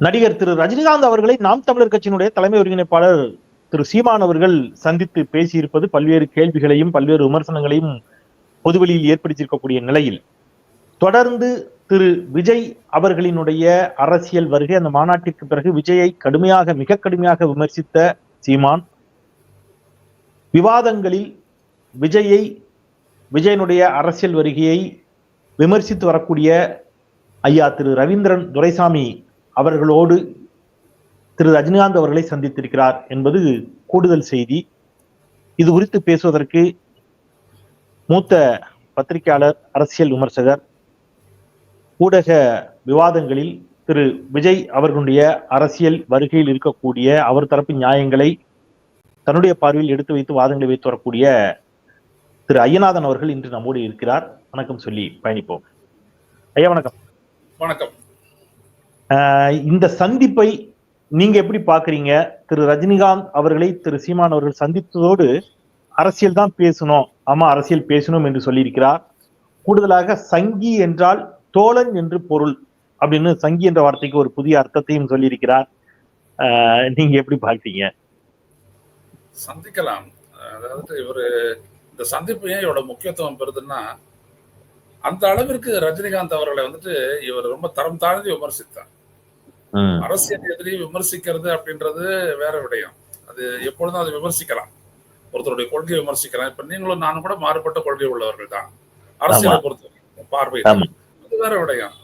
நடிகர் திரு ரஜினிகாந்த் அவர்களை நாம் தமிழர் கட்சியினுடைய தலைமை ஒருங்கிணைப்பாளர் திரு சீமான் அவர்கள் சந்தித்து பேசியிருப்பது பல்வேறு கேள்விகளையும் பல்வேறு விமர்சனங்களையும் பொதுவெளியில் ஏற்படுத்தியிருக்கக்கூடிய நிலையில். தொடர்ந்து திரு விஜய் அவர்களினுடைய அரசியல் வருகை அந்த மாநாட்டிற்கு பிறகு விஜயை கடுமையாக மிக கடுமையாக விமர்சித்த சீமான் விவாதங்களில் விஜயை விஜயனுடைய அரசியல் வருகையை விமர்சித்து வரக்கூடிய ஐயா திரு ரவீந்திரன் துரைசாமி அவர்களோடு திரு ரஜினிகாந்த் அவர்களை சந்தித்திருக்கிறார் என்பது கூடுதல் செய்தி. இது குறித்து பேசுவதற்கு மூத்த பத்திரிகையாளர் அரசியல் விமர்சகர் ஊடக விவாதங்களில் திரு விஜய் அவர்களுடைய அரசியல் வருகையில் இருக்கக்கூடிய அவர் தரப்பு நியாயங்களை தன்னுடைய பார்வையில் எடுத்து வைத்து வாதங்களை வைத்து வரக்கூடிய திரு ஐயநாதன் அவர்கள் இன்று நம்மோடு இருக்கிறார். வணக்கம் சொல்லி பயணிப்போம். ஐயா வணக்கம். வணக்கம். இந்த சந்திப்பை நீங்க எப்படி பாக்குறீங்க? திரு ரஜினிகாந்த் அவர்களை திரு சீமான் அவர்கள் சந்தித்ததோடு அரசியல் தான் பேசணும். ஆமா அரசியல் பேசணும் என்று சொல்லியிருக்கிறார். கூடுதலாக சங்கி என்றால் தோழன் என்று பொருள் அப்படின்னு சங்கி என்ற வார்த்தைக்கு ஒரு புதிய அர்த்தத்தையும் சொல்லியிருக்கிறார். ஆஹ் நீங்க எப்படி பாக்குறீங்க? சந்திக்கலாம். அதாவது இவரு இந்த சந்திப்பு ஏன் இவரோட முக்கியத்துவம் பெறுதுன்னா அந்த அளவிற்கு ரஜினிகாந்த் அவர்களை வந்துட்டு இவர் ரொம்ப தரம் தாழ்ந்து விமர்சித்தார். அரசியல் எதிரி விமர்சிக்கிறது அப்படின்றது வேற விடயம். அது எப்பொழுதும் அதை விமர்சிக்கலாம். ஒருத்தருடைய கொள்கையை விமர்சிக்கலாம். இப்ப நீங்களும் நானும் கூட மாறுபட்ட கொள்கை உள்ளவர்கள் தான். அரசியலை பொறுத்த பார்வை. அது வேற விடயம்.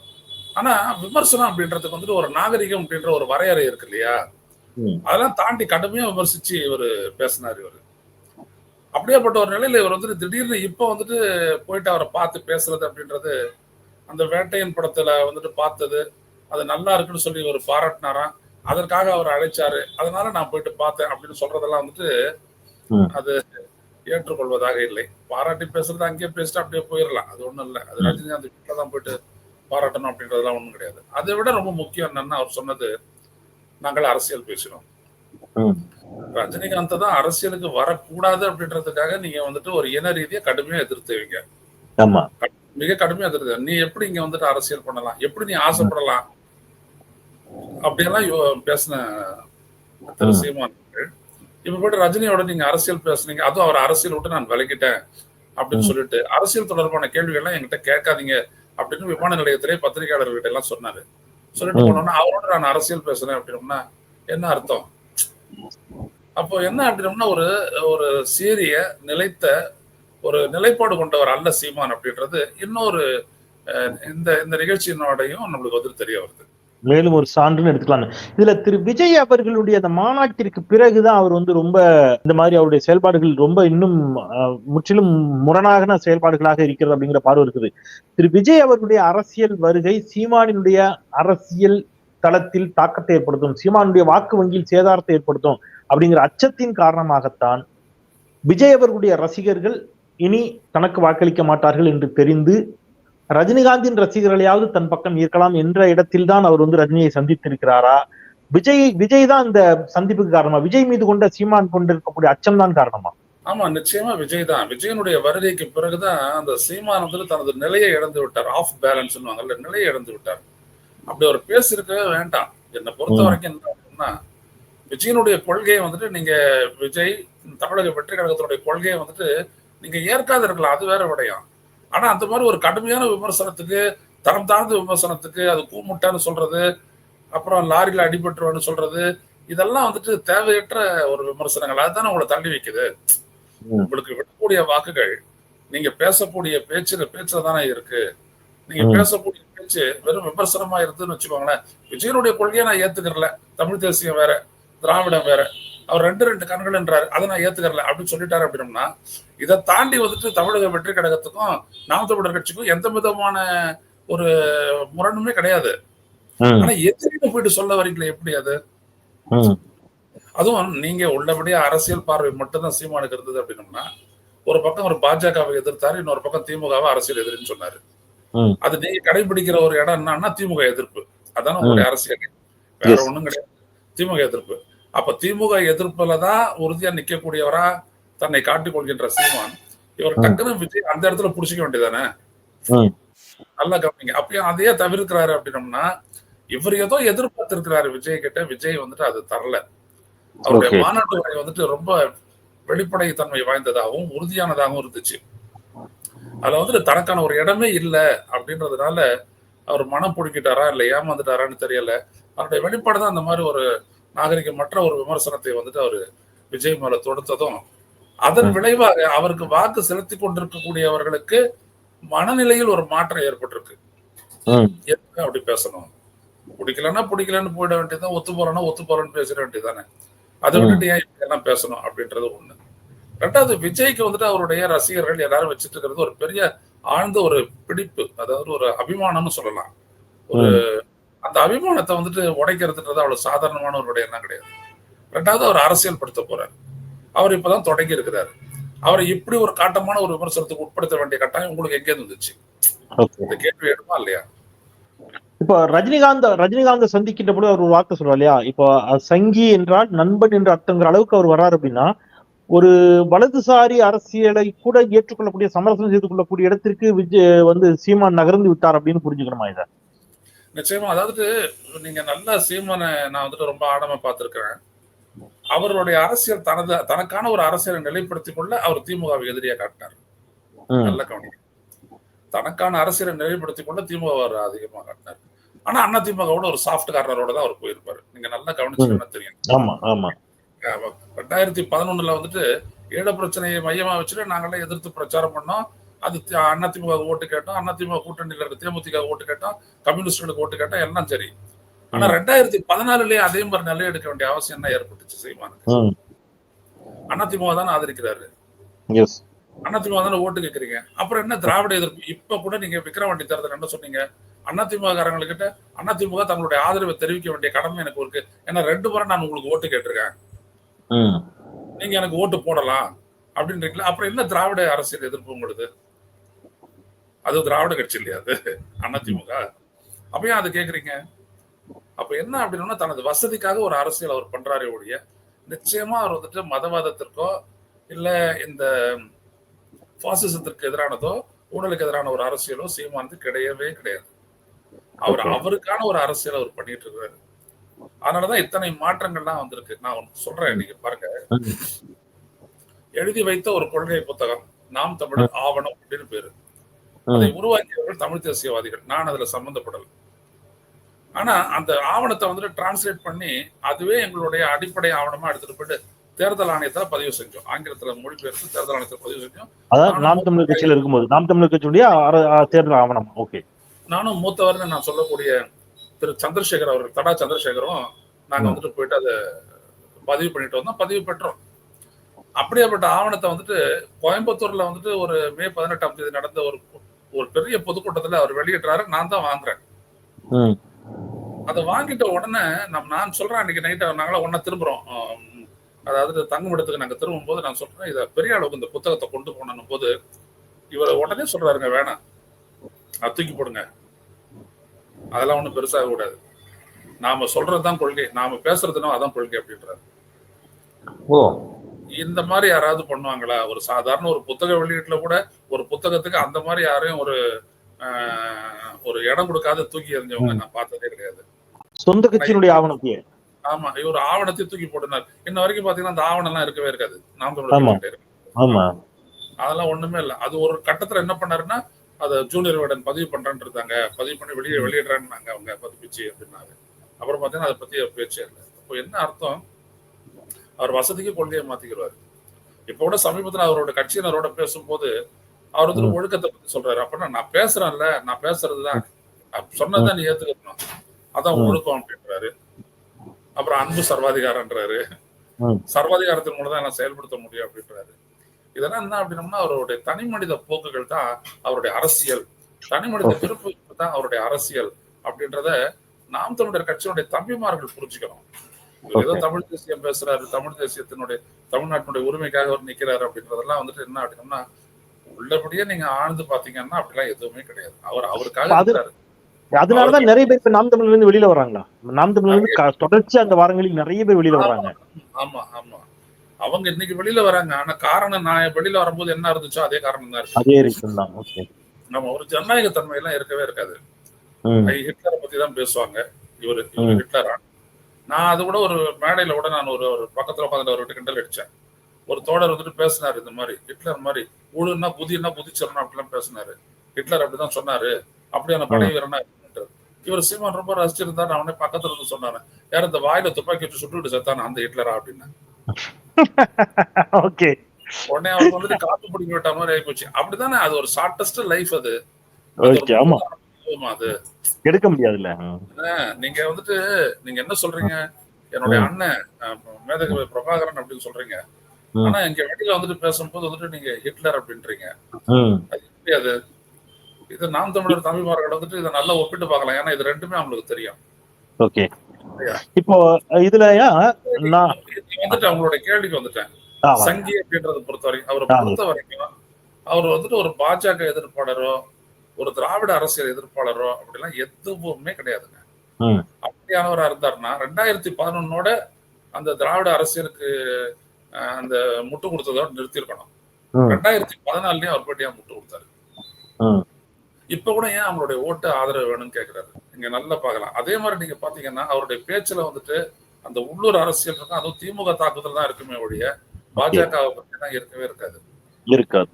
ஆனா விமர்சனம் அப்படின்றதுக்கு வந்துட்டு ஒரு நாகரிகம் அப்படின்ற ஒரு வரையறை இருக்கு இல்லையா? அதெல்லாம் தாண்டி கடுமையா விமர்சிச்சு இவர் பேசினார் இவர். அப்படியேப்பட்ட ஒரு நிலையில இவர் வந்துட்டு திடீர்னு இப்போ வந்துட்டு போயிட்டு அவரை பார்த்து பேசுறது அப்படின்றது அந்த வேட்டையன் படத்துல வந்துட்டு பார்த்தது. அது நல்லா இருக்குன்னு சொல்லி இவர் பாராட்டினாராம். அதற்காக அவர் அழைச்சாரு. அதனால நான் போயிட்டு பார்த்தேன் அப்படின்னு சொல்றதெல்லாம் வந்துட்டு. அது ஏற்றுக்கொள்வதாக இல்லை. பாராட்டி பேசுறது அங்கேயே பேசிட்டு அப்படியே போயிடலாம் அது ஒண்ணும் இல்லை. அது. ரஜினிகாந்த் வீட்டில் தான் போயிட்டு பாராட்டணும் அப்படின்றதெல்லாம் ஒண்ணும் கிடையாது. அதை விட ரொம்ப முக்கியம் என்னன்னா அவர் சொன்னது நாங்கள் அரசியல் பேசினோம். ரஜினிகாந்த் தான் அரசியலுக்கு வரக்கூடாது அப்படின்றதுக்காக நீங்க வந்துட்டு ஒரு இன ரீதியா கடுமையா எதிர்த்துவீங்க மிக கடுமையா எதிர்த்து நீ எப்படி இங்க வந்துட்டு அரசியல் பண்ணலாம்? எப்படி நீ ஆசைப்படலாம்? அப்படியெல்லாம் பேசின திரு. சீமான். இப்ப போயிட்டு ரஜினியோட நீங்க அரசியல் பேசுனீங்க அதுவும் அவர் அரசியல் விட்டு நான் விலகிட்டேன் அப்படின்னு. சொல்லிட்டு அரசியல் தொடர்பான கேள்விகள்லாம் என்கிட்ட கேட்காதீங்க அப்படின்னு விமான நிலையத்திலே பத்திரிகையாளர்கிட்ட எல்லாம் சொன்னாரு சொல்லிட்டு. போனோம்னா அவரோட நான் அரசியல் பேசுறேன் அப்படின்னா என்ன அர்த்தம் அப்போ என்ன அப்படின்னம்னா ஒரு ஒரு சீரிய நிலைத்த ஒரு நிலைப்பாடு கொண்டவர் அல்ல சீமான் அப்படின்றது இன்னொரு இந்த இந்த நிகழ்ச்சியினோடையும் நம்மளுக்கு வந்து தெரிய வருது மேலும் ஒரு சான்றுன்னு எடுத்துக்கலாம் இதுல திரு விஜய் அவர்களுடைய அந்த மாநாட்டிற்கு பிறகுதான் அவர் வந்து ரொம்ப இந்த மாதிரி அவருடைய செயல்பாடுகள் ரொம்ப இன்னும் அஹ், முற்றிலும் முரணாகன செயல்பாடுகளாக இருக்கிறது அப்படிங்கிற பார்வை இருக்குது. திரு விஜய் அவர்களுடைய அரசியல் வருகை சீமானினுடைய அரசியல் தளத்தில் தாக்கத்தை ஏற்படுத்தும் சீமானுடைய வாக்கு வங்கியில் சேதாரத்தை ஏற்படுத்தும் அப்படிங்கிற அச்சத்தின் காரணமாகத்தான் விஜய் அவர்களுடைய ரசிகர்கள் இனி தனக்கு வாக்களிக்க மாட்டார்கள் என்று தெரிந்து ரஜினிகாந்தின் ரசிகர்களையாவது தன் பக்கம் ஈர்க்கலாம் என்ற இடத்தில் தான் அவர் வந்து ரஜினியை சந்தித்திருக்கிறாரா? விஜய் விஜய் தான் இந்த சந்திப்புக்கு காரணமா? விஜய் மீது கொண்ட சீமான் கொண்டிருக்கக்கூடிய அச்சம் தான் காரணமா? ஆமா நிச்சயமா விஜய் தான். விஜயனுடைய வருகைக்கு பிறகுதான் அந்த சீமான் வந்து தனது நிலையை இழந்து விட்டார். ஆஃப் பேலன்ஸ் நிலையை இழந்து விட்டார். அப்படி ஒரு பேசிருக்கவே வேண்டாம். என்னை பொறுத்த. வரைக்கும் என்ன விஜயனுடைய கொள்கையை வந்துட்டு நீங்க விஜய் தமிழக வெற்றி கழகத்தினுடைய கொள்கையை வந்துட்டு நீங்க ஏற்காது இருக்கலாம். அது வேற விடயம். ஆனா அந்த மாதிரி ஒரு கடுமையான விமர்சனத்துக்கு தரம் தாழ்ந்த விமர்சனத்துக்கு அது கூமுட்டான்னு சொல்றது அப்புறம் லாரியில அடிபட்டுருவான்னு சொல்றது இதெல்லாம் வந்துட்டு தேவையற்ற ஒரு விமர்சனங்கள். அதுதானே உங்களை தள்ளி வைக்குது. உங்களுக்கு விடக்கூடிய வாக்குகள் நீங்க பேசக்கூடிய பேச்சுல பேச்சுல தானே இருக்கு. நீங்க. பேசக்கூடிய பேச்சு வெறும் விமர்சனமா இருக்குன்னு வச்சுக்கோங்களேன். விஜயனுடைய கொள்கையை நான் ஏத்துக்கிறல தமிழ் தேசியம் வேற திராவிடம் வேற. அவர் ரெண்டு ரெண்டு கண்கள்ன்றாரு அதை நான் ஏத்துக்கிறல. அப்படின்னு சொல்லிட்டாரு அப்படின்னம்னா இதை தாண்டி வந்துட்டு தமிழக வெற்றி கழகத்துக்கும் நாம் தமிழர் கட்சிக்கும் எந்த விதமான ஒரு முரணுமே கிடையாது. ஆனா எதிரின்னு போயிட்டு சொல்ல வரீங்களே எப்படி அது? அதுவும் நீங்க உள்ளபடியே அரசியல் பார்வை மட்டும்தான் சீமானுக்கு இருந்தது அப்படின்னம்னா ஒரு பக்கம் ஒரு பாஜகவை எதிர்த்தாரு இன்னொரு பக்கம் திமுகவை அரசியல் எதிரின்னு சொன்னாரு. அது நீங்க கடைபிடிக்கிற ஒரு இடம் என்னன்னா திமுக எதிர்ப்பு. அதான உங்களுடைய அரசியல். வேற. ஒண்ணும் கிடையாது. திமுக எதிர்ப்பு. அப்ப திமுக எதிர்ப்புல தான் உறுதியா நிக்கக்கூடியவரா தன்னை காட்டிக் கொள்கின்ற சீமான். இவர். டக்குன்னு விஜய் அந்த இடத்துல புடிச்சிக்க வேண்டியதானே. நல்லா கவனிங்க. அப்பயும் அதையே தவிர்க்கிறாரு அப்படின்னம்னா இவர் ஏதோ எதிர்பார்த்திருக்கிறாரு விஜய் கிட்ட. விஜய் வந்துட்டு அது தரல. அவருடைய. மாநாட்டு உரை வந்துட்டு ரொம்ப வெளிப்படைத்தன்மை வாய்ந்ததாகவும் உறுதியானதாகவும் இருந்துச்சு. அதுல வந்துட்டு தனக்கான ஒரு இடமே இல்லை அப்படின்றதுனால அவர் மனம் பிடிக்கிட்டாரா இல்ல ஏமாந்துட்டாரான்னு தெரியல. அவருடைய வெளிப்பாடு தான் அந்த மாதிரி ஒரு நாகரிகமற்ற ஒரு விமர்சனத்தை வந்துட்டு அவரு விஜய் மேல தொடுத்ததும் அதன் விளைவாக அவருக்கு வாக்கு செலுத்தி கொண்டிருக்கக்கூடியவர்களுக்கு மனநிலையில் ஒரு மாற்றம் ஏற்பட்டிருக்கு. அப்படி பேசணும். பிடிக்கலன்னா பிடிக்கலன்னு போயிட வேண்டியதுதான் ஒத்து போறோம்னா ஒத்து போறோம்னு பேசிட வேண்டியதானே அதை விட்டுட்டு ஏன் எல்லாம் பேசணும் அப்படின்றது ஒண்ணு. ரெண்டாவது விஜய்க்கு வந்துட்டு அவருடைய ரசிகர்கள் எல்லாரும் வச்சுட்டு இருக்கிறது ஒரு பெரிய ஆழ்ந்த ஒரு பிடிப்பு அதாவது ஒரு அபிமானம்னு சொல்லலாம். ஒரு அந்த அபிமானத்தை வந்துட்டு உடைக்கிறதுன்றது அவ்வளவு சாதாரணமான ஒரு எண்ணம் கிடையாது. ரெண்டாவது அவர் அரசியல் படுத்த போறாரு. அவர் இப்பதான் தொடங்கி இருக்கிறாரு. அவரை இப்படி ஒரு காட்டமான ஒரு விமர்சனத்துக்கு உட்படுத்த வேண்டிய கட்டாயம் உங்களுக்கு எங்கே இருந்துச்சு இந்த கேள்வி எடுமா இல்லையா? இப்போ ரஜினிகாந்த் ரஜினிகாந்த சந்திக்கின்ற பொழுது அவர் ஒரு வார்த்தை சொல்றார் இல்லையா? இப்போ சங்கி என்றால் நண்பன் என்று அர்த்தங்கிற அளவுக்கு அவர் வர்றாரு அப்படின்னா ஒரு வலதுசாரி அரசியலை கூட ஏற்றுக்கொள்ளக்கூடிய சமரசம் செய்து கொள்ளக்கூடிய இடத்திற்கு விஜய் வந்து சீமான் நகர்ந்து விட்டார் அப்படின்னு புரிஞ்சுக்கணுமா இதை? நிச்சயமா. அதாவது நீங்க நல்ல சீமானை நான் வந்துட்டு ரொம்ப ஆழமா பார்த்திருக்கிறேன். அவருடைய அரசியல் தனது தனக்கான ஒரு அரசியலை நிலைப்படுத்திக் கொள்ள அவர் திமுகவை எதிரியா காட்டினார். நல்ல கவனிங்க. தனக்கான அரசியலை நிலைப்படுத்திக் கொள்ள திமுக அவர் அதிகமா காட்டினார். ஆனா அண்ணா திமுகவோட ஒரு சாஃப்ட் கார்னரோட தான் அவர் போயிருப்பாரு. நீங்க நல்லா கவனிச்சீங்கன்னா தெரியும் ஆமா ஆமா. அஹ் ரெண்டாயிரத்தி பதினொன்னுல வந்துட்டு ஈழ பிரச்சனையை மையமா வச்சுட்டு நாங்கெல்லாம் எதிர்த்து பிரச்சாரம் பண்ணோம். அது அதிமுக ஓட்டு கேட்டோம் அதிமுக கூட்டணியில இருக்க தேமுதிக ஓட்டு கேட்டோம் கம்யூனிஸ்டுகளுக்கு ஓட்டு கேட்டோம் எல்லாம் சரி. ஆனா ரெண்டாயிரத்தி பதினாலுலயே அதே மாதிரி நிலை எடுக்க வேண்டிய அவசியம் என்ன ஏற்பட்டுச்சு சீமானுக்கு? ம். அதிமுக தானே ஆதரிக்கிறாரு. அதிமுக தானே ஓட்டு கேட்கறீங்க. அப்புறம் என்ன திராவிட எதிர்ப்பு? இப்ப கூட நீங்க விக்கிரவாண்டி தேர்தல் என்ன சொன்னீங்க? அதிமுக காரங்கள்கிட்ட அதிமுக தங்களுடைய ஆதரவை தெரிவிக்க வேண்டிய கடமை எனக்கு இருக்கு. ஏன்னா ரெண்டு முறை நான் உங்களுக்கு ஓட்டு கேட்டிருக்கேன். நீங்க எனக்கு ஓட்டு போடலாம் அப்படின்றீங்களா? அப்புறம் என்ன திராவிட அரசியல் எதிர்ப்பு உங்களுது? அது திராவிட கட்சி இல்லையா அது? அதிமுக அப்ப ஏன் அதை கேக்குறீங்க? அப்ப என்ன அப்படின்னா தனது வசதிக்காக ஒரு அரசியல் அவர் பண்றாரே ஒழிய நிச்சயமா அவர் வந்துட்டு மதவாதத்திற்கோ இல்ல இந்த பாசிசத்திற்கு எதிரானதோ ஊழலுக்கு எதிரான ஒரு அரசியலோ சீமானது கிடையவே கிடையாது. அவர். அவருக்கான ஒரு அரசியல் அவர் பண்ணிட்டு இருக்காரு. அதனாலதான் இத்தனை மாற்றங்கள்லாம் வந்திருக்கு. நான் சொல்றேன் நீங்க பாருங்க. எழுதி வைத்த ஒரு கொள்கை புத்தகம் நாம் தமிழர் ஆவணம் அப்படின்னு பேரு. அதை உருவாக்கியவர்கள் தமிழ் தேசியவாதிகள். நான் அதுல சம்பந்தப்படல. ஆனா அந்த ஆவணத்தை வந்துட்டு டிரான்ஸ்லேட் பண்ணி அதுவே எங்களுடைய அடிப்படை ஆவணமா எடுத்துட்டு போயிட்டு தேர்தல் ஆணையத்துல பதிவு செஞ்சோம். ஆங்கிலத்துல மொழிபெயர்த்து தேர்தல் ஆணையத்துல பதிவு செஞ்சோம். அதாவது நாம் தமிழர் கட்சியில இருக்கும்போது நாம் தமிழர் கட்சியுடைய தேர்தல் ஆவணம். ஓகே. நானும் மூத்தவர்னு நான் சொல்லக்கூடிய திரு சந்திரசேகர் அவர்கள் தடா சந்திரசேகரும் நாங்க. வந்துட்டு போயிட்டு அதை பதிவு பண்ணிட்டு வந்தோம் பதிவு பெற்றோம். அப்படியாப்பட்ட ஆவணத்தை வந்துட்டு கோயம்புத்தூர்ல வந்துட்டு ஒரு மே பதினெட்டாம் தேதி நடந்த ஒரு ஒரு பெரிய பொதுக்கூட்டத்துல அவர் வெளியிடுறாரு நான் தான் வாங்குறேன். அதை வாங்கிட்ட உடனே நம் நான் சொல்றேன் அன்னைக்கு நைட்டு நாங்களாம் ஒன்னா திரும்புறோம். அதாவது தங்குமிடத்துக்கு நாங்க திரும்பும் போது நான் சொல்றேன் இதை பெரிய அளவுக்கு இந்த புத்தகத்தை கொண்டு போனோம் போது இவர் உடனே சொல்றாருங்க வேணாம். அது தூக்கி போடுங்க. அதெல்லாம் ஒண்ணும் பெருசாக கூடாது. நாம சொல்றதுதான் கொள்கை. நாம பேசுறதுனோ அதான் கொள்கை அப்படின்றாரு. இந்த மாதிரி யாராவது பண்ணுவாங்களா? ஒரு சாதாரண ஒரு புத்தக வெளியீட்டுல கூட ஒரு புத்தகத்துக்கு அந்த மாதிரி யாரையும் ஒரு ஒரு இடம் கொடுக்காத தூக்கி எறிஞ்சவங்க நான் பார்த்ததே கிடையாது. சொந்த கட்சியினுடைய ஆவணத்தையே. ஆமா இவர் ஆவணத்தை தூக்கி போட்டுனார் இன்ன வரைக்கும் பாத்தீங்கன்னா அந்த ஆவணம் எல்லாம் இருக்கவே இருக்காது. நாம். தமிழர் அதெல்லாம் ஒண்ணுமே இல்ல. அது ஒரு கட்டத்துல என்ன பண்ணாருன்னா அதை ஜூனியர் வேடன் பதிவு பண்றேன்னு இருந்தாங்க. பதிவு பண்ணி வெளியே வெளியிடுறாங்க அவங்க. பதிப்பிச்சு அப்படின்னாரு. அப்புறம் பாத்தீங்கன்னா அதை பத்தி பேச்சே இல்லை. அப்போ என்ன அர்த்தம்? அவர் வசதிக்கு கொள்கையை மாத்திக்கிறாரு இப்ப கூட சமீபத்துல அவரோட கட்சியினரோட பேசும்போது அவர் வந்து. ஒழுக்கத்தை பத்தி சொல்றாரு. அப்படின்னா நான் பேசுறேன்ல நான் பேசுறதுதான். அப்ப சொன்னதை நீ ஏத்துக்கணும். அதான். ஒழுக்கம் அப்படின்றாரு. அப்புறம் அன்பு சர்வாதிகாரன்றாரு. சர்வாதிகாரத்தின் மூலம் தான் செயல்படுத்த முடியும் அப்படின்றாரு. இதெல்லாம் என்ன அப்படின்னம்னா அவருடைய தனி மனித போக்குகள் தான் அவருடைய அரசியல். தனி மனித தான் அவருடைய அரசியல் அப்படின்றத நாம் தமிழர் கட்சியினுடைய தம்பிமார்கள் புரிஞ்சுக்கணும். இவர் ஏதோ. தமிழ் தேசியம் பேசுறாரு தமிழ் தேசியத்தினுடைய தமிழ்நாட்டினுடைய உரிமைக்காக அவர் நிக்கிறாரு அப்படின்றதெல்லாம் வந்துட்டு என்ன அப்படின்னா உள்ளபடியே நீங்க ஆழ்ந்து பாத்தீங்கன்னா அப்படிலாம் எதுவுமே கிடையாது. அவர் அவருக்காக இருக்கிறாரு. அதனாலதான் நிறைய பேர் இப்ப நாம் தமிழ்ல இருந்து வெளியில வராங்களா நாம் தமிழ்ல இருந்து தொடர்ச்சி அந்த வாரங்களில் நிறைய பேர் வெளியில வராங்க ஆமா ஆமா. அவங்க இன்னைக்கு வெளியில வராங்க. ஆனா காரணம் நான் வெளியில வரும்போது என்ன இருந்துச்சோ அதே காரணம் தான் இருக்கு. அதே ரீசன் தான். ஓகே நம்ம ஒரு ஜனநாயக தன்மை எல்லாம் இருக்கவே இருக்காது ஹிட்லரை பத்தி தான் பேசுவாங்க. இவர் இவர் ம். நான் அது கூட ஒரு மேடையில கூட நான் ஒரு ஒரு பக்கத்துல உட்காந்து அவர்கிட்ட கிண்டல் அடிச்சேன். ஒரு தோழர் வந்துட்டு பேசினாரு இந்த மாதிரி ஹிட்லர் மாதிரி ஊழுன்னா புதினா புதிச்சிடணும் அப்படிலாம் பேசினாரு. ஹிட்லர் அப்படிதான் சொன்னாரு. அப்படியான படை வீரனா. இவர் சீமான் ரொம்ப ரசிச்சிருந்தா நான் உடனே பக்கத்துல இருந்து சொன்னாரு யார் இந்த வாயில துப்பாக்கி வச்சு சுட்டுட்டு செத்தான அந்த ஹிட்லரா? அப்படின்னு. ஓகே. உடனே அவருக்கு வந்துட்டு காத்து பிடிக்க விட்ட மாதிரி ஆயிப்போச்சு. அப்படிதானே அது ஒரு ஷார்டஸ்ட் லைஃப் அது. அது? எடுக்க முடியாதுல்ல. நீங்க வந்துட்டு நீங்க என்ன சொல்றீங்க? என்னுடைய. அண்ணன் மேதகவி பிரபாகரன் அப்படின்னு சொல்றீங்க. ஆனா இங்க வெளியில வந்துட்டு பேசும்போது வந்துட்டு நீங்க ஹிட்லர் அப்படின்றீங்க. அது இது நாம் தமிழர் தமிழ்மார்கள் வந்துட்டு இதை நல்லா ஒப்பிட்டு பார்க்கலாம். ஏன்னா இது ரெண்டுமே அவங்களுக்கு தெரியும். ஓகே. இப்போ இதுல வந்துட்டு அவங்களுடைய கேள்விக்கு வந்துட்டேன். சங்கி அப்படின்றத பொறுத்த வரைக்கும் அவரை. பொறுத்த வரைக்கும் அவர் வந்துட்டு ஒரு பாஜக எதிர்ப்பாளரோ ஒரு திராவிட அரசியல் எதிர்ப்பாளரோ அப்படிலாம் எதுவுமே கிடையாதுங்க. அப்படியானவரா இருந்தாருன்னா ரெண்டாயிரத்தி பதினொன்னோட அந்த திராவிட அரசியலுக்கு அந்த முட்டு கொடுத்ததோட நிறுத்தியிருக்கணும் ம். ரெண்டாயிரத்தி பதினாலுலயும் அவர் போயிட்டு ஏன் முட்டு கொடுத்தாரு. இப்ப கூட ஏன் அவங்களுடைய ஓட்டு ஆதரவு வேணும்னு கேக்குறாரு நீங்க நல்லா பார்க்கலாம் அதே மாதிரி நீங்க பாத்தீங்கன்னா அவருடைய பேச்சுல வந்துட்டு அந்த உள்ளூர் அரசியல் இருக்கும் அதுவும் திமுக தாக்குதல் தான் இருக்குமே ஒழிய பாஜக பத்தி தான் இருக்கவே இருக்காது இருக்காது.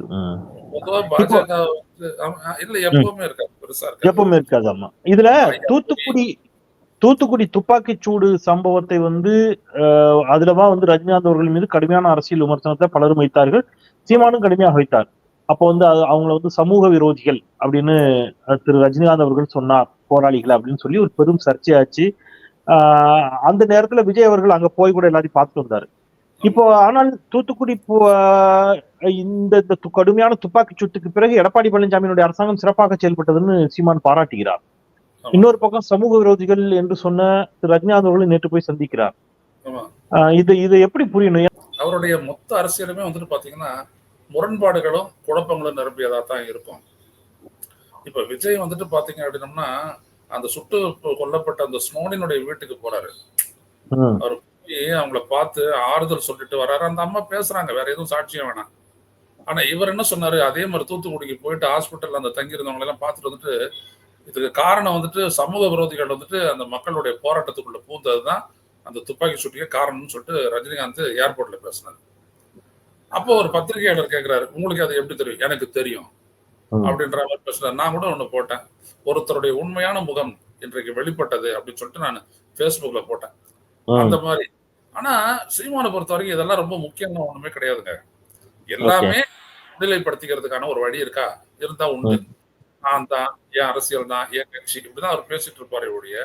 எப்பவுமே இருக்காது பெருசா இருக்காது. எப்பவுமே இருக்காது ஆமா. இதுல தூத்துக்குடி தூத்துக்குடி துப்பாக்கி சூடு சம்பவத்தை வந்து அதுலதான் வந்து ரஜினிகாந்த் அவர்கள் மீது கடுமையான அரசியல் விமர்சனத்தை பலரும் வைத்தார்கள். சீமானும் கடுமையாக வைத்தார். அப்போ வந்து அது- அவங்கள வந்து சமூக விரோதிகள் அப்படின்னு திரு ரஜினிகாந்த் அவர்கள் சொன்னார் போராளிகள் அப்படின்னு சொல்லி ஒரு பெரும் சர்ச்சையாச்சு. ஆஹ், அந்த நேரத்துல விஜய் அவர்கள் அங்க போய் கூட எல்லாரையும் பார்த்துட்டு வந்தாரு. இப்போ ஆனால் தூத்துக்குடி இந்த இந்த கடுமையான துப்பாக்கி சூட்டுக்கு பிறகு எடப்பாடி பழனிசாமியினுடைய அரசாங்கம் சிறப்பாக செயல்பட்டதுன்னு சீமான் பாராட்டுகிறார். இன்னொரு பக்கம் சமூக விரோதிகள் என்று சொன்ன திரு ரஜினிகாந்த் அவர்கள் நேற்று போய் சந்திக்கிறார். இது இது எப்படி புரியணும்? அவருடைய மொத்த அரசியலுமே வந்துட்டு பாத்தீங்கன்னா முரண்பாடுகளும் குழப்பங்களும் நிரம்பியதா தான் இருக்கும். இப்ப விஜய் வந்துட்டு பாத்தீங்க அப்படின்னம்னா அந்த சுட்டு கொல்லப்பட்ட அந்த ஸ்னோனினுடைய வீட்டுக்கு போறாரு. ம், போய் அவங்கள பார்த்து ஆறுதல் சொல்லிட்டு வர்றாரு. அந்த அம்மா பேசுறாங்க வேற எதுவும் சாட்சியம் வேணாம். ஆனா இவர் என்ன சொன்னாரு? அதே மாதிரி தூத்துக்குடிக்கு போயிட்டு ஹாஸ்பிட்டல்ல அந்த தங்கியிருந்தவங்க எல்லாம் பார்த்துட்டு வந்துட்டு இதுக்கு காரணம் வந்துட்டு சமூக விரோதிகள் வந்துட்டு அந்த மக்களுடைய போராட்டத்துக்குள்ள பூந்ததுதான் அந்த துப்பாக்கி சூட்டுக்கே காரணம்னு சொல்லிட்டு ரஜினிகாந்த் ஏர்போர்ட்ல பேசினாரு. அப்போ ஒரு பத்திரிகையாளர் கேக்குறாரு உங்களுக்கு அது எப்படி தெரியும்? எனக்கு தெரியும். அப்படின்ற மாதிரி பேசுறாரு. நான் கூட ஒண்ணு போட்டேன். ஒருத்தருடைய உண்மையான முகம் இன்றைக்கு வெளிப்பட்டது அப்படின்னு சொல்லிட்டு நான் Facebookல போட்டேன். அந்த மாதிரி. ஆனா சீமானை பொறுத்த வரைக்கும் இதெல்லாம் ரொம்ப முக்கியமான ஒண்ணுமே கிடையாதுங்க. எல்லாமே முன்னிலைப்படுத்திக்கிறதுக்கான ஒரு வழி இருக்கா? இருந்தா உண்டு. நான் தான் என் அரசியல் தான் என் கட்சி. இப்படிதான் அவர் பேசிட்டு இருப்பாரே ஒழிய.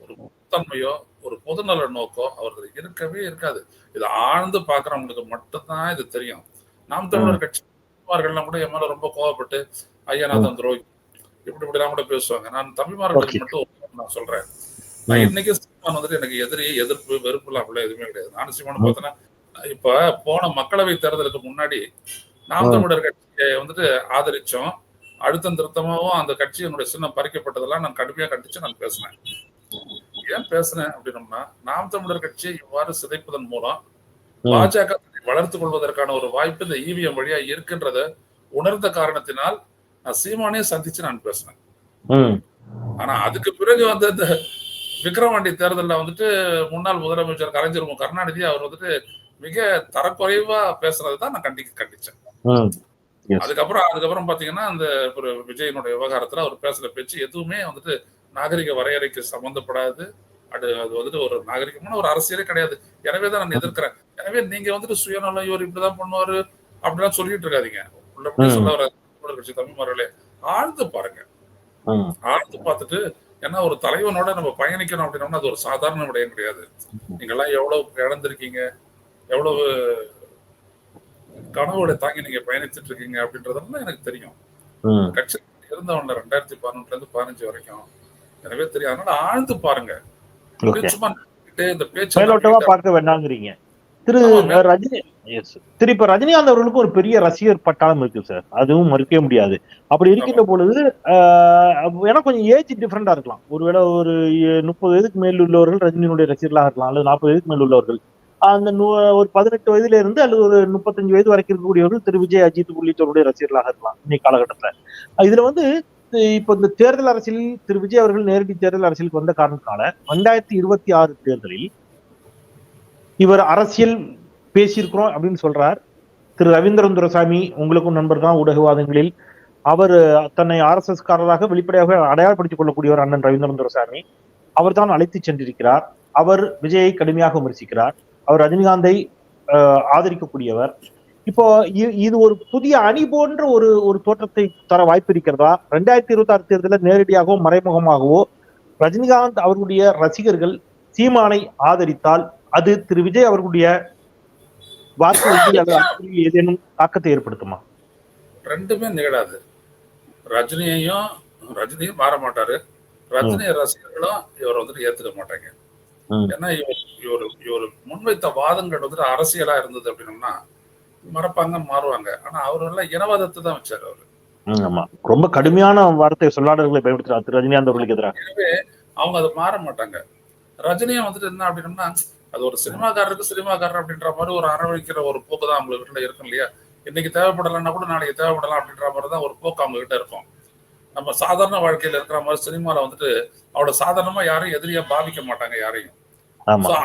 ஒரு தன்மையோ ஒரு பொதுநல நோக்கோ அவருக்கு இருக்கவே இருக்காது. இதை ஆழ்ந்து பாக்குறவங்களுக்கு மட்டும்தான் இது தெரியும். நாம் தமிழர் கட்சி தமிழ்மார்கள்லாம் கூட என் மேல ரொம்ப கோவப்பட்டு ஐயநாதன் துரோகி. இப்படி இப்படிலாம் கூட பேசுவாங்க. நான் தமிழ்மார்களுக்கு. மட்டும் நான் சொல்றேன். நான். இன்னைக்கு சீமான் வந்துட்டு எனக்கு எதிரி எதிர்ப்பு வெறுப்புலாம் அப்படிலாம் எதுவுமே கிடையாது. நானும் சீமான பார்த்தேன்னா இப்ப போன மக்களவை தேர்தலுக்கு முன்னாடி நாம். தமிழர் கட்சியை வந்துட்டு ஆதரிச்சோம் அழுத்தம் திருத்தமாவும் அந்த கட்சியினுடைய சின்னம் பறிக்கப்பட்டதெல்லாம் நான் கடுமையா கண்டிச்சு நான் பேசினேன் ஏன் பேசினேன் அப்படின்னம்னா நாம் தமிழர் கட்சியை இவ்வாறு சிதைப்பதன் மூலம். பாஜக தன்னை வளர்த்துக் கொள்வதற்கான ஒரு வாய்ப்பு இந்த இவிஎம் வழியா இருக்கின்றத உணர்ந்த காரணத்தினால் நான் சீமானே சந்திச்சு நான் பேசினேன் ஆனா அதுக்கு பிறகு வந்து இந்த விக்ரவாண்டி தேர்தல்ல வந்துட்டு முன்னாள் முதலமைச்சர் கலைஞர் கருணாநிதி அவர் வந்துட்டு மிக தரக்குறைவா பேசுறது தான் நான் கண்டி கண்டிச்சேன். அதுக்கப்புறம் அதுக்கப்புறம் பாத்தீங்கன்னா அந்த ஒரு விஜயனுடைய விவகாரத்துல அவர் பேசுற பேச்சு எதுவுமே வந்துட்டு நாகரிக வரையறைக்கு சம்பந்தப்படாது. அது அது வந்துட்டு ஒரு நாகரிகமான ஒரு அரசியலே கிடையாது. எனவே தான் நான் எதிர்க்கிறேன். எனவே நீங்க வந்துட்டு சுயநலம் இவர் இப்படிதான் பண்ணுவாரு அப்படிலாம் சொல்லிட்டு இருக்காதீங்க. உள்ளபடியே ம். சொல்ல வர கட்சி தமிழ்மார்களே ஆழ்ந்து பாருங்க. ஆழ்ந்து பார்த்துட்டு ஏன்னா ஒரு தலைவனோட நம்ம பயணிக்கணும் அப்படின்னோம்னா அது ஒரு சாதாரண விடயம் கிடையாது. நீங்கெல்லாம் எவ்வளவு இழந்திருக்கீங்க? எவ்வளவு கனவோட தாங்கி நீங்க பயணிச்சுட்டு இருக்கீங்க அப்படின்றதெல்லாம் எனக்கு தெரியும். கட்சி இருந்தவன்ல ரெண்டாயிரத்தி பதினொன்றுல இருந்து பதினஞ்சு வரைக்கும் எனவே தெரியும். அதனால ஆழ்ந்து பாருங்க. சும்மா இந்த பேச்சு பார்க்க வேண்டாங்கிறீங்க. திரு ரஜினி திரு இப்ப ரஜினிகாந்த் அவர்களுக்கு ஒரு பெரிய ரசிகர் பட்டாளம் இருக்கு சார் அதுவும் மறுக்கவே முடியாது. அப்படி இருக்கின்ற பொழுது ஏன்னா கொஞ்சம் ஏஜ் டிஃபரெண்டா இருக்கலாம். ஒருவேளை ஒரு முப்பது வயதுக்கு மேல் உள்ளவர்கள் ரஜினியினுடைய ரசிகர்களாக இருக்கலாம். அல்லது நாற்பது வயதுக்கு மேல் உள்ளவர்கள். அந்த நூ- ஒரு பதினெட்டு வயதுல இருந்து அல்லது ஒரு முப்பத்தஞ்சு வயது வரைக்கும் இருக்கக்கூடியவர்கள் திரு. விஜய் அஜித் உள்ளிட்டவருடைய ரசிகர்களாக இருக்கலாம் இன்னைக்கு காலகட்டத்துல. இதுல வந்து இப்போ இந்த தேர்தல் அரசியலில் திரு. விஜய் அவர்கள் நேரடி தேர்தல் அரசியலுக்கு வந்த காரணத்தால ரெண்டாயிரத்தி இருபத்தி ஆறு தேர்தலில் இவர் அரசியல் பேசியிருக்கிறோம் அப்படின்னு சொல்றார். திரு. ரவீந்திரன் துரசாமி உங்களுக்கும் நண்பர் தான் ஊடகவாதங்களில். அவர் தன்னை ஆர்எஸ்எஸ் காரராக வெளிப்படையாக அடையாளப்படுத்திக் கொள்ளக்கூடியவர் அண்ணன் ரவீந்திரன் துரசாமி. அவர் தான் அழைத்து சென்றிருக்கிறார். அவர் விஜயை கடுமையாக விமர்சிக்கிறார். அவர் ரஜினிகாந்தை ஆதரிக்கக்கூடியவர். இப்போ இது ஒரு புதிய அணி போன்ற ஒரு ஒரு தோற்றத்தை தர வாய்ப்பு இருக்கிறதா? ரெண்டாயிரத்தி இருபத்தி ஆறு தேர்தலில் நேரடியாகவோ மறைமுகமாகவோ ரஜினிகாந்த் அவர்களுடைய ரசிகர்கள் சீமானை ஆதரித்தால் அது திரு. விஜய் அவர்களுடைய வாக்கு ஏதேனும் தாக்கத்தை ஏற்படுத்துமா? ரெண்டுமே நிகழாது. ரஜினியையும் ரஜினியும் மாற மாட்டாரு. ரஜினி ரசிகர்களும் இவர் வந்துட்டு ஏத்துக்க மாட்டாங்க. ஏன்னா இவர் இவர் இவர் முன்வைத்த வாதங்கள் வந்துட்டு அரசியலா இருந்தது அப்படின்னம்னா மறப்பாங்க மாறுவாங்க. ஆனா அவர் எல்லாம் இனவாதத்தை தான் வச்சாரு அவரு. ஆமா. ரொம்ப கடுமையான வார்த்தை சொல்லாடல்களை பயன்படுத்துறார் ரஜினிகாந்த் அவர்களுக்கு எதிராக. எனவே அவங்க அதை மாற மாட்டாங்க. ரஜினியும் வந்துட்டு என்ன அப்படின்னம்னா அது ஒரு சினிமாக்காரருக்கு சினிமாக்காரர் அப்படின்ற மாதிரி ஒரு அரவணைக்கிற ஒரு போக்கு தான் அவங்க வீட்டுல இருக்கும் இல்லையா? இன்னைக்கு தேவைப்படலைன்னா கூட நாளைக்கு தேவைப்படலாம் அப்படின்ற மாதிரி தான் ஒரு போக்கு அவங்க கிட்ட இருக்கும். நம்ம சாதாரண வாழ்க்கையில இருக்கிற மாதிரி சினிமால வந்துட்டு அவளை சாதாரணமா யாரையும் எதிரியா பாவிக்க மாட்டாங்க யாரையும்.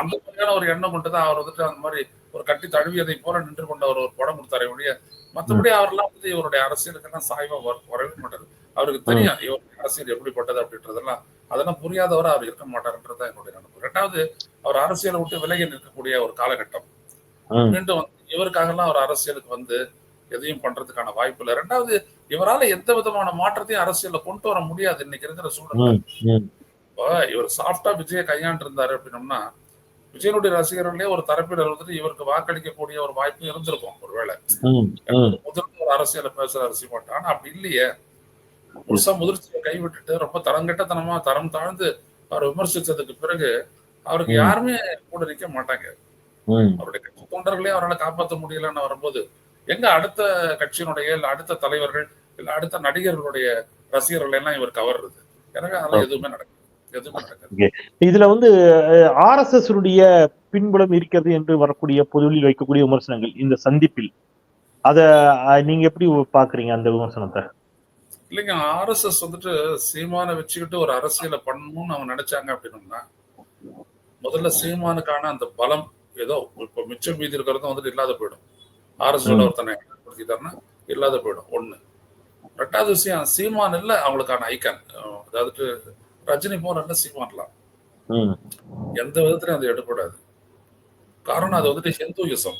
அந்த மாதிரியான ஒரு எண்ணம் கொண்டு தான் அவர் வந்துட்டு அந்த மாதிரி ஒரு கட்டி தழுவியதை போல நின்று கொண்ட ஒரு ஒரு படம் கொடுத்தாரு ஒழிய மற்றபடி அவர்லாம் வந்து இவருடைய அரசியலுக்கெல்லாம் சாய்வா வர- வரவே மாட்டாரு. அவருக்கு தெரியும் இவருடைய அரசியல் எப்படிப்பட்டது அப்படின்றதெல்லாம். அதெல்லாம் புரியாதவரை அவர் இருக்க மாட்டாருன்றதுதான் என்னுடைய நினைப்பு ரெண்டாவது அவர் அரசியலை விட்டு விலகி நிற்கக்கூடிய ஒரு காலகட்டம். மீண்டும் வந்து இவருக்காகலாம் அவர் அரசியலுக்கு வந்து எதையும் பண்றதுக்கான வாய்ப்பு இல்லை ரெண்டாவது இவரால எந்த விதமான மாற்றத்தையும் அரசியல்ல கொண்டு வர முடியாது இன்னைக்கு இருக்கிற ம், இப்போ இவர் சாஃப்டா விஜய கையாண்டு இருந்தாரு அப்படின்னம்னா விஜயனுடைய ரசிகர்களே ஒரு தரப்பினர் வந்துட்டு இவருக்கு வாக்களிக்கக்கூடிய ஒரு வாய்ப்பு இருந்திருக்கும். ஒருவேளை ம், ம், முதல்ல ஒரு அரசியல பேசுற அரசியல் மாட்டான் ஆனா அப்படி இல்லையே. முழுசா முதிர்ச்சியை கைவிட்டுட்டு ரொம்ப தரங்கெட்டத்தனமா தரம் தாழ்ந்து அவர் விமர்சிச்சதுக்கு பிறகு அவருக்கு. யாருமே கூட நிக்க மாட்டாங்க. அவருடைய தொண்டர்களே அவரால் காப்பாற்ற முடியலன்னு வரும்போது எங்க அடுத்த கட்சியினுடைய இல்ல அடுத்த தலைவர்கள் இல்ல அடுத்த நடிகர்களுடைய ரசிகர்கள் எல்லாம் இவர் கவர்றது. எனவே அதெல்லாம் எதுவுமே நடக்காது. இதுல வந்து ஆர் எஸ் எஸ் பின்புலம் இருக்கிறது என்று வரக்கூடிய பொதுவில் வைக்கக்கூடிய விமர்சனங்கள் இந்த சந்திப்பில். அத நீங்க எப்படி பாக்குறீங்க அந்த விமர்சனத்தை? இல்லைங்க ஆர்எஸ்எஸ் வந்துட்டு சீமானை வச்சுக்கிட்டு ஒரு அரசியலை பண்ணணும்னு அவங்க நினைச்சாங்க அப்படின்னம்னா முதல்ல சீமானுக்கான அந்த பலம் ஏதோ இப்ப மிச்சம் மீதி இருக்கிறதும் வந்துட்டு இல்லாத போயிடும். ஆர்எஸ்ஓட ம். ஒருத்தனை இல்லாத போயிடும். ஒண்ணு. ரெண்டாவது விஷயம் சீமான் இல்ல அவங்களுக்கான ஐக்கான் அதாவது ரஜினி இல்ல சீமான்லாம். எந்த விதத்திலையும் அது எடுக்கூடாது காரணம் அது வந்துட்டு ஹிந்துயிசம்.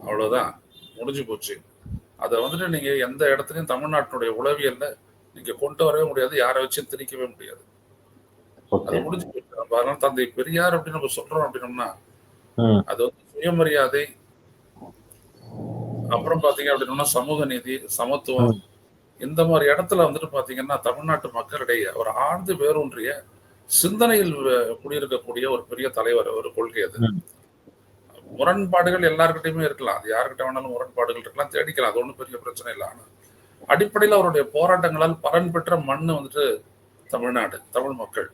அவ்வளவுதான். முடிஞ்சு போச்சு. அதை வந்துட்டு நீங்க எந்த இடத்துலயும் தமிழ்நாட்டினுடைய உளவியல்ல நீங்க கொண்டு வரவே முடியாது யாரை வச்சும் திணிக்கவே முடியாது. அது முடிஞ்சு போச்சு. அதனால தந்தை பெரியார் அப்படின்னு நம்ம சொல்றோம் அப்படின்னோம்னா அது வந்து சுயமரியாதை அப்புறம் பாத்தீங்க அப்படின்னா சமூக நீதி சமத்துவம். இந்த மாதிரி இடத்துல வந்துட்டு பாத்தீங்கன்னா தமிழ்நாட்டு மக்களிடையே ஒரு ஆழ்ந்து வேரூன்றிய சிந்தனையில் குடியிருக்கக்கூடிய ஒரு பெரிய தலைவர் ஒரு கொள்கை அது. முரண்பாடுகள் எல்லாருக்கிட்டையுமே இருக்கலாம். அது யாருக்கிட்ட வேணாலும் முரண்பாடுகள் இருக்கலாம். தேடிக்கலாம். அது ஒன்றும் பெரிய பிரச்சனை இல்லை. ஆனா அடிப்படையில் அவருடைய போராட்டங்களால் பலன் பெற்ற மண்ணு வந்துட்டு தமிழ்நாடு தமிழ் மக்கள்.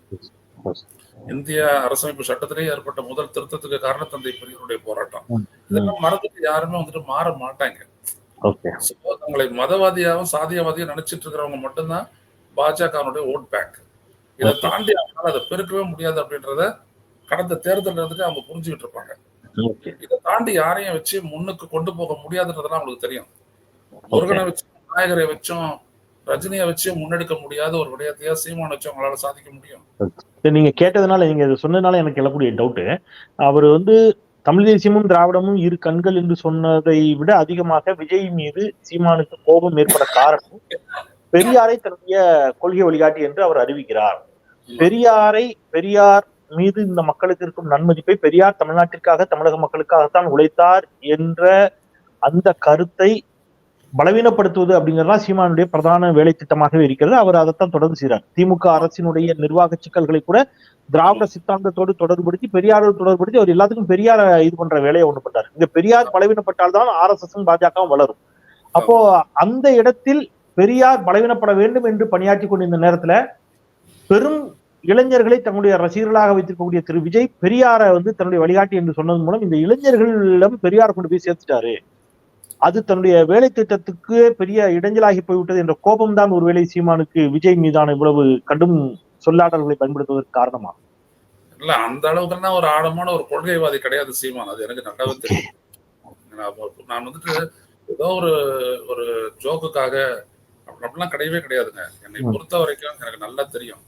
இந்திய அரசமைப்பு சட்டத்திலேயே ஏற்பட்ட முதல் திருத்தத்துக்கு காரணம் தந்தை பெரியவருடைய போராட்டம். இதெல்லாம் மறந்துட்டு யாருமே வந்துட்டு மாற மாட்டாங்க. தங்களை மதவாதியாவும் சாதியவாதியும் நினைச்சிட்டு இருக்கிறவங்க மட்டும்தான் பாஜகனுடைய ஓட் பேங்க் இதை. தாண்டி அவங்களால அதை பெருக்கவே முடியாது அப்படின்றத கடந்த தேர்தல் இருந்துட்டு அவங்க புரிஞ்சுக்கிட்டு இருப்பாங்க. இதை தாண்டி யாரையும் வச்சு முன்னுக்கு கொண்டு போக முடியாதுன்றதெல்லாம் அவங்களுக்கு தெரியும். முருகனை வச்சு நாயகரை வச்சும் ரஜினியை வச்சு முன்னெடுக்க முடியாத ஒரு விடயத்தையா சீமான் வச்சு அவங்களால சாதிக்க முடியும்? நீங்க கேட்டதுனால நீங்க சொன்னதுனால எனக்கு எழக்கூடிய டவுட் அவர் வந்து தமிழ் தேசியமும் திராவிடமும் இரு கண்கள் என்று சொன்னதை விட அதிகமாக விஜய் மீது சீமானுக்கு கோபம் ஏற்பட காரணம் பெரியாரை தன்னுடைய கொள்கை வழிகாட்டி என்று அவர் அறிவிக்கிறார். பெரியாரை பெரியார் மீது இந்த மக்களுக்கு இருக்கும் நன்மதிப்பை பெரியார் தமிழ்நாட்டிற்காக தமிழக மக்களுக்காகத்தான் உழைத்தார் என்ற அந்த கருத்தை பலவீனப்படுத்துவது அப்படிங்கறதுலாம் சீமானுடைய பிரதான வேலை திட்டமாகவே இருக்கிறது. அவர் அதைத்தான் தொடர்ந்து செய்கிறார் திமுக அரசினுடைய நிர்வாக சிக்கல்களை கூட திராவிட சித்தாந்தத்தோடு தொடர்புபடுத்தி பெரியாரோடு தொடர்புபடுத்தி அவர் எல்லாத்துக்கும் பெரியார இது பண்ற வேலையை ஒண்ணு பண்றாரு. இங்க பெரியார் பலவீனப்பட்டால்தான் ஆர் எஸ் எஸ் பாஜகவும் வளரும். அப்போ அந்த இடத்தில் பெரியார் பலவீனப்பட வேண்டும் என்று பணியாற்றி கொண்டிருந்த நேரத்துல பெரும் இளைஞர்களை தன்னுடைய ரசிகர்களாக வைத்திருக்கக்கூடிய திரு விஜய் பெரியாரை வந்து தன்னுடைய வழிகாட்டி என்று சொன்னதன் மூலம் இந்த இளைஞர்களிடம் பெரியார் கொண்டு போய் சேர்த்துட்டாரு. அது தன்னுடைய வேலை திட்டத்துக்கு பெரிய இடைஞ்சலாகி போய்விட்டது என்ற கோபம்தான் ஒருவேளை சீமானுக்கு விஜய் மீதான இவ்வளவு கடும் சொல்லாடல்களை பயன்படுத்துவதற்கு காரணமா? இல்ல அந்த அளவுக்குலாம் ஒரு ஆழமான ஒரு கொள்கைவாதி கிடையாது சீமான். அது எனக்கு நல்லாவே தெரியும். நான் வந்துட்டு ஏதோ ஒரு ஒரு ஜோக்குக்காக அப்படிலாம் கிடையவே கிடையாதுங்க. என்னை. பொறுத்த வரைக்கும் எனக்கு நல்லா தெரியும்.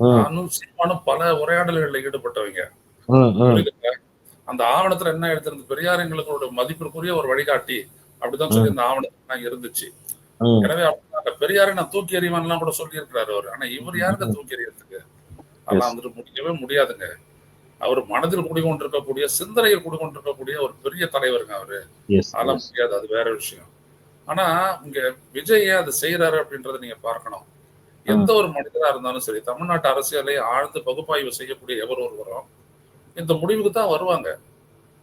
நானும் சீமானும் பல உரையாடல்களில் ஈடுபட்டவங்க? அந்த ஆவணத்துல என்ன எடுத்திருந்து பெரியார் எங்களுக்கு ஒரு மதிப்பிற்குரிய ஒரு வழிகாட்டி. அப்படிதான் சொல்லி இந்த நான் இருந்துச்சு. எனவே பெரியாரை நான் தூக்கி எறிவான்லாம் கூட சொல்லி இருக்கிறாரு அவர். ஆனா இவர் யாருங்க தூக்கி எறியறதுக்கு? அதெல்லாம் வந்துட்டு முடிக்கவே முடியாதுங்க. அவர் மனதில் குடிகொண்டிருக்கக்கூடிய சிந்தனையில் குடிகொண்டிருக்கக்கூடிய ஒரு பெரிய தலைவருங்க அவரு. அதெல்லாம். முடியாது அது வேற விஷயம். ஆனா இங்க விஜய் ஏன் அதை செய்யறாரு அப்படின்றத நீங்க பார்க்கணும். எந்த ஒரு மனிதரா இருந்தாலும் சரி தமிழ்நாட்டு அரசியலை ஆழ்ந்து பகுப்பாய்வு செய்யக்கூடிய எவர் ஒருவரும் இந்த முடிவுக்கு தான் வருவாங்க.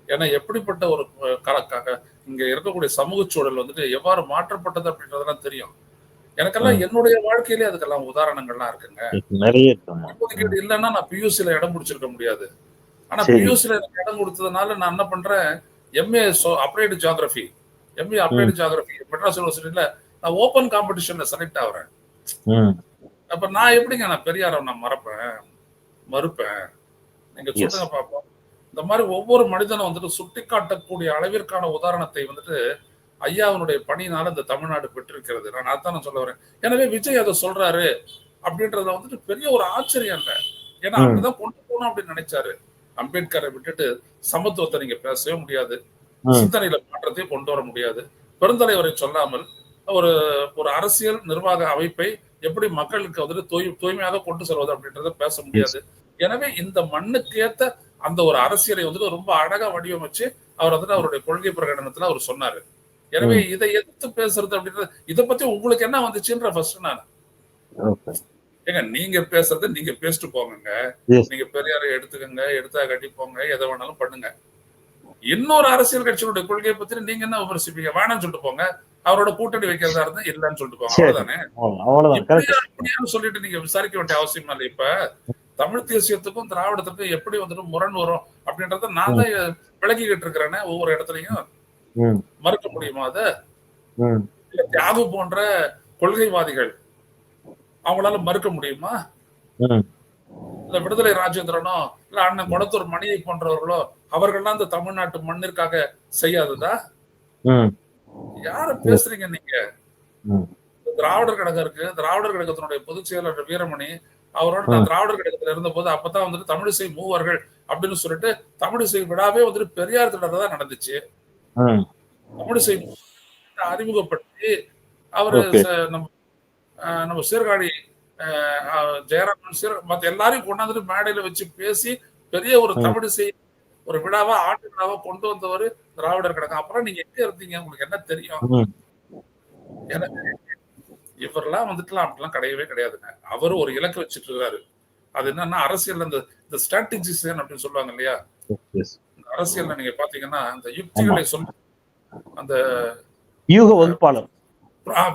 ஏன்னா எப்படிப்பட்ட ஒரு அஹ், க- க- க- இங்க இருக்கக்கூடிய சமூக சூழல் வந்துட்டு எவ்வாறு மாற்றப்பட்டது அப்படின்றதெல்லாம் தெரியும். எனக்கெல்லாம் என்னுடைய வாழ்க்கையிலே அதுக்கெல்லாம் உதாரணங்கள்லாம் இருக்குங்க. நிறைய ஒதுக்கீடு இல்லைன்னா நான் பியூசில இடம் பிடிச்சிருக்க முடியாது. ஆனா. பியூசில எனக்கு இடம் கொடுத்ததுனால நான் என்ன பண்றேன்? MA applied geography MA applied geography Madras யூனிவர்சிட்டியில நான் ஓப்பன் காம்படிஷன்ல செலக்ட் ஆகுறேன். அப்ப நான் எப்படிங்க நான் பெரியார நான் மறப்பேன்? மறுப்பேன்? நீங்க. சொல்லுங்க பாப்போம். இந்த மாதிரி ஒவ்வொரு மனிதனும் வந்துட்டு சுட்டி காட்டக்கூடிய அளவிற்கான உதாரணத்தை வந்துட்டு ஐயாவினுடைய பணியினால இந்த தமிழ்நாடு பெற்றிருக்கிறது. நான் அதான் சொல்ல வரேன். எனவே விஜய் அதை சொல்றாரு அப்படின்றத வந்துட்டு பெரிய ஒரு ஆச்சரியம் இல்லை. ஏன்னா. அப்படிதான் கொண்டு போகணும் அப்படின்னு நினைச்சாரு. அம்பேத்கரை விட்டுட்டு சமத்துவத்தை நீங்க பேசவே முடியாது. சிந்தனையில மாற்றத்தை கொண்டு வர முடியாது. பெருந்தலைவரை சொல்லாமல் ஒரு ஒரு அரசியல் நிர்வாக அமைப்பை எப்படி மக்களுக்கு வந்துட்டு தூய் தூய்மையாக கொண்டு செல்வது அப்படின்றத பேச முடியாது. எனவே இந்த மண்ணுக்கு ஏத்த அந்த ஒரு அரசியலை வந்துட்டு ரொம்ப அழகா வடிவமைச்சு அவர் வந்துட்டு அவருடைய கொள்கை பிரகடனத்துல அவர் சொன்னாரு. எனவே இதை எதிர்த்து பேசுறது அப்படின்றது இதை பத்தி உங்களுக்கு என்ன வந்துச்சுன்ற ஃபர்ஸ்ட் நான். ஏங்க நீங்க பேசுறது நீங்க பேசிட்டு போங்க. நீங்க பெரியாரை எடுத்துக்கங்க எடுத்தா கட்டி போங்க எதை வேணாலும் பண்ணுங்க. இன்னொரு அரசியல் கட்சியினுடைய கொள்கையை பத்தி நீங்க என்ன விமர்சிப்பீங்க? வேணாம்னு சொல்லிட்டு போங்க. அவரோட கூட்டணி வைக்கிறதா இருந்தா இல்லைன்னு சொல்லிட்டு போங்க. அவ்வளவுதானே? சொல்லிட்டு நீங்க விசாரிக்க வேண்டிய அவசியம் இல்லை இப்ப. தமிழ் தேசியத்துக்கும் திராவிடத்துக்கும் எப்படி வந்துட்டு முரண் வரும் அப்படின்றத நான் தான் விளக்கிக்கிட்டு இருக்கிறேனே ஒவ்வொரு இடத்துலயும் மறுக்க முடியுமா அத? தியாகு போன்ற கொள்கைவாதிகள் அவங்களால மறுக்க முடியுமா? இல்ல விடுதலை ராஜேந்திரனோ இல்ல அண்ணன் குளத்தூர் மணியை போன்றவர்களோ அவர்கள்லாம் இந்த தமிழ்நாட்டு மண்ணிற்காக செய்யாததா? யார பேசுறீங்க நீங்க? இந்த திராவிடர் கழகம் இருக்கு. திராவிடர் கழகத்தினுடைய பொதுச் செயலாளர் வீரமணி அவரோட நான் திராவிடர் கழகத்துல இருந்த போது அப்பதான் வந்துட்டு தமிழிசை மூவர்கள் அப்படின்னு சொல்லிட்டு தமிழிசை விழாவே வந்துட்டு பெரியார் திடல தான் நடந்துச்சு தமிழிசை அறிமுகப்படுத்தி அவரு நம்ம நம்ம சீர்காழி ஜெயராமன் சீர் மத்த எல்லாரையும் கொண்டாந்துட்டு மேடையில வச்சு பேசி பெரிய ஒரு. தமிழிசை ஒரு விழாவா ஆட்டு விழாவா கொண்டு வந்தவர் திராவிடர் கழகம். அப்புறம் நீங்க எங்க இருந்தீங்க? உங்களுக்கு என்ன தெரியும்? எனக்கு இவரெல்லாம் வந்துட்டுலாம் அப்படிலாம் கிடையவே கிடையாதுங்க. அவர் ஒரு இலக்கு வச்சுட்டு இருக்காரு அது என்னன்னா அரசியல்ல இந்த இந்த ஸ்ட்ராட்டஜிசன் அப்படின்னு சொல்லுவாங்க இல்லையா? அரசியல்ல நீங்க பாத்தீங்கன்னா இந்த யுக்திகளை சொல்லி அந்த யூக வகுப்பாளர்.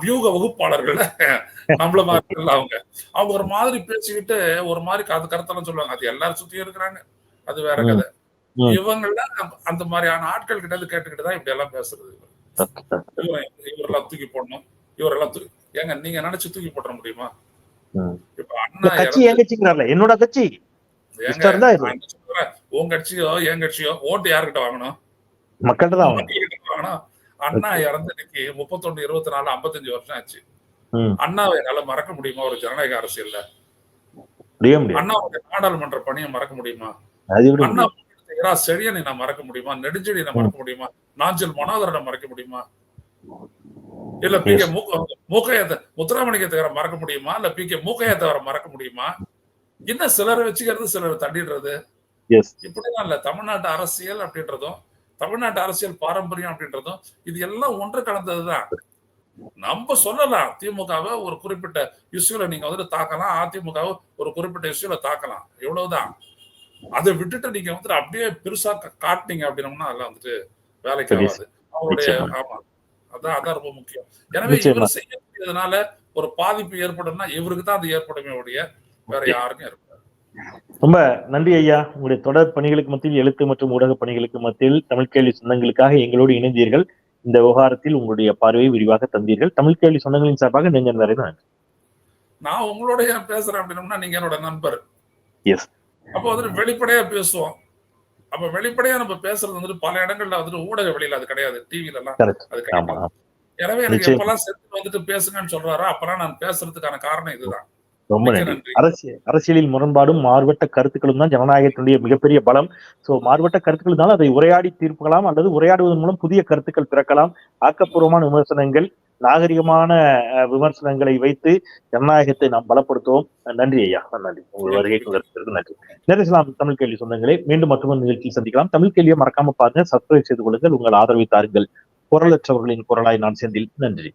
வியூக வகுப்பாளர்கள். நம்மள மாதிரி இல்ல அவங்க. அவங்க ஒரு மாதிரி பேசிக்கிட்டு ஒரு மாதிரி அது கருத்தெல்லாம் சொல்லுவாங்க. அது எல்லாரும் சுத்தியும் இருக்கிறாங்க. அது வேற. கதை. இவங்கெல்லாம் அந்த மாதிரியான ஆட்கள் கிட்ட இருந்து கேட்டுக்கிட்டு தான் இப்படி எல்லாம் பேசுறது இவரெல்லாம் தூக்கி போடணும். இவரெல்லாம் தூக்கி ஏங்க நீங்க நினைச்சு தூக்கி போட முடியுமா. இப்ப அண்ணா கட்சி என் கட்சிங்கிறார்ல என்னோட கட்சி. நான் உன் கட்சியோ என் கட்சியோ ஓட்டு யாருக்கிட்ட வாங்கணும்? மக்கள்கிட்ட தான் வாங்கணும். அண்ணா இறந்து இன்னைக்கு முப்பத்தொன்னு இருபத்தி நாலு ஐம்பத்தஞ்சு வருஷம் ஆச்சு. அண்ணாவை என்னால மறக்க முடியுமா ஒரு ஜனநாயக அரசியல்ல? முடியாது. அண்ணாவுடைய நாடாளுமன்ற பணியை மறக்க முடியுமா? அண்ணா? இரா செழியனை நான் மறக்க முடியுமா? நெடுஞ்செழியனை மறக்க முடியுமா? நாஞ்சல் மனோதரனை மறக்க முடியுமா? இல்ல பி கே மூக்கையத்தை முத்துராமலிங்க தவிர மறக்க முடியுமா? இல்ல பி கே மூக்கைய தவிர மறக்க முடியுமா? என்ன சிலரை வச்சுக்கிறது சிலரை தள்ளிடுறது. இப்படிதான் இல்ல. தமிழ்நாட்டு அரசியல் அப்படின்றதும் தமிழ்நாட்டு அரசியல் பாரம்பரியம் அப்படின்றதும் இது எல்லாம் ஒன்று கலந்ததுதான். நம்ம சொல்லலாம் திமுகவை ஒரு குறிப்பிட்ட இஷ்யூல நீங்க வந்துட்டு தாக்கலாம் அதிமுகவை ஒரு குறிப்பிட்ட இஷ்யூல தாக்கலாம். இவ்வளவுதான். அதை விட்டுட்டு நீங்க வந்துட்டு அப்படியே பெருசா காட்டுனீங்க அப்படின்னோம்னா அதெல்லாம் வந்துட்டு வேலைக்கு. ஆகாது. அவருடைய. ஆமா. அதான் அதான் ரொம்ப முக்கியம். எனவே. இவர் செய்யக்கூடியதுனால ஒரு பாதிப்பு ஏற்படும்னா இவருக்கு தான் அது ஏற்படுமே ஒழிய வேற யாருக்கும் ஏற்படாது ரொம்ப நன்றி ஐயா. உங்களுடைய தொடர் பணிகளுக்கு மத்தியில் எழுத்து மற்றும் ஊடக பணிகளுக்கு மத்தியில் தமிழ் கேள்வி சொந்தங்களுக்காக எங்களோடு இணைந்தீர்கள். இந்த விவகாரத்தில் உங்களுடைய பார்வையை விரிவாக தந்தீர்கள். தமிழ் கேள்வி சொந்தங்களின் சார்பாக நிறைந்த நன்றி. நான் உங்களோட பேசுறேன் அப்படின்னா நீங்க என்னோட நண்பர். Yes. அப்போ வந்துட்டு வெளிப்படையா பேசுவோம். அப்ப வெளிப்படையா நம்ம பேசுறது வந்துட்டு பல இடங்கள்ல வந்துட்டு ஊடக வெளியில அது கிடையாது. டிவில எல்லாம். அது கிடையாது. எனவே எனக்கு. எப்பெல்லாம் செத்து வந்துட்டு பேசுங்கன்னு சொல்றாரோ? அப்பெல்லாம் நான் பேசுறதுக்கான காரணம் இதுதான். ரொம்ப நன்றி. அரசியல் அரசியலில் முரண்பாடும் மாறுபட்ட கருத்துக்களும் தான் ஜனநாயகத்தினுடைய மிகப்பெரிய பலம். சோ மாறுபட்ட கருத்துக்கள் தான் அதை உரையாடி தீர்க்கலாம் அல்லது உரையாடுவதன் மூலம் புதிய கருத்துக்கள் பிறக்கலாம். ஆக்கப்பூர்வமான விமர்சனங்கள் நாகரிகமான விமர்சனங்களை வைத்து ஜனநாயகத்தை நாம் பலப்படுத்துவோம். நன்றி ஐயா. நன்றி. உங்கள் வருகைக்கு நன்றி. நேரிசலாம் தமிழ் கேள்வி சொந்தங்களே மீண்டும் மற்றொரு நிகழ்ச்சியில் சந்திக்கலாம். தமிழ் கேள்வியை மறக்காம பாருங்க. சப்ஸ்கிரைப் செய்து கொள்ளுங்கள். உங்கள் ஆதரவை தாருங்கள். குரலற்றவர்களின் குரலாய் நான் செந்தில். நன்றி.